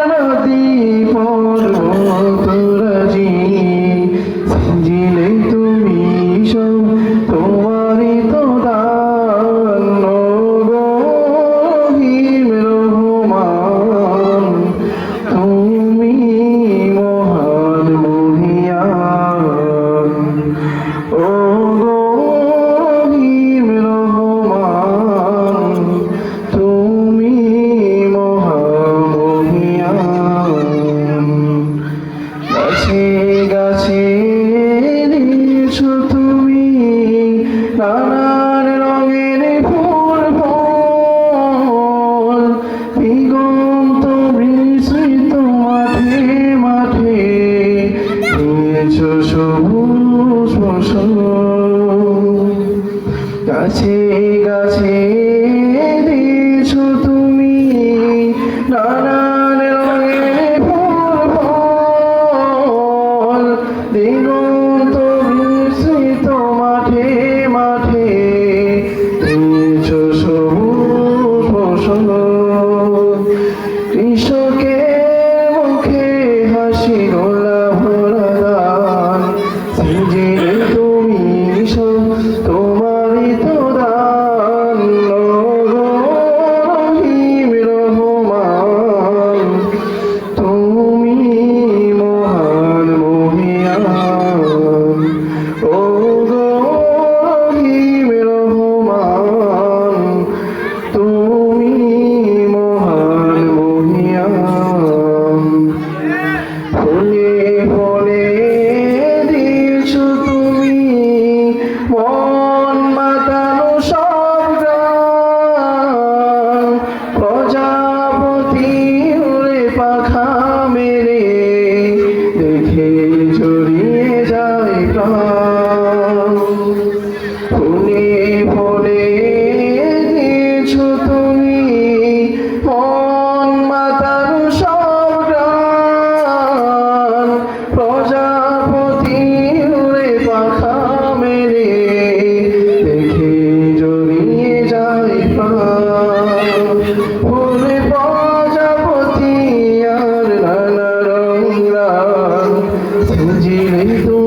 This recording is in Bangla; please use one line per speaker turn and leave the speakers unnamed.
নদী পর্বতরাজি সিঞ্জিলে তুমি সব সবুজ జీవించు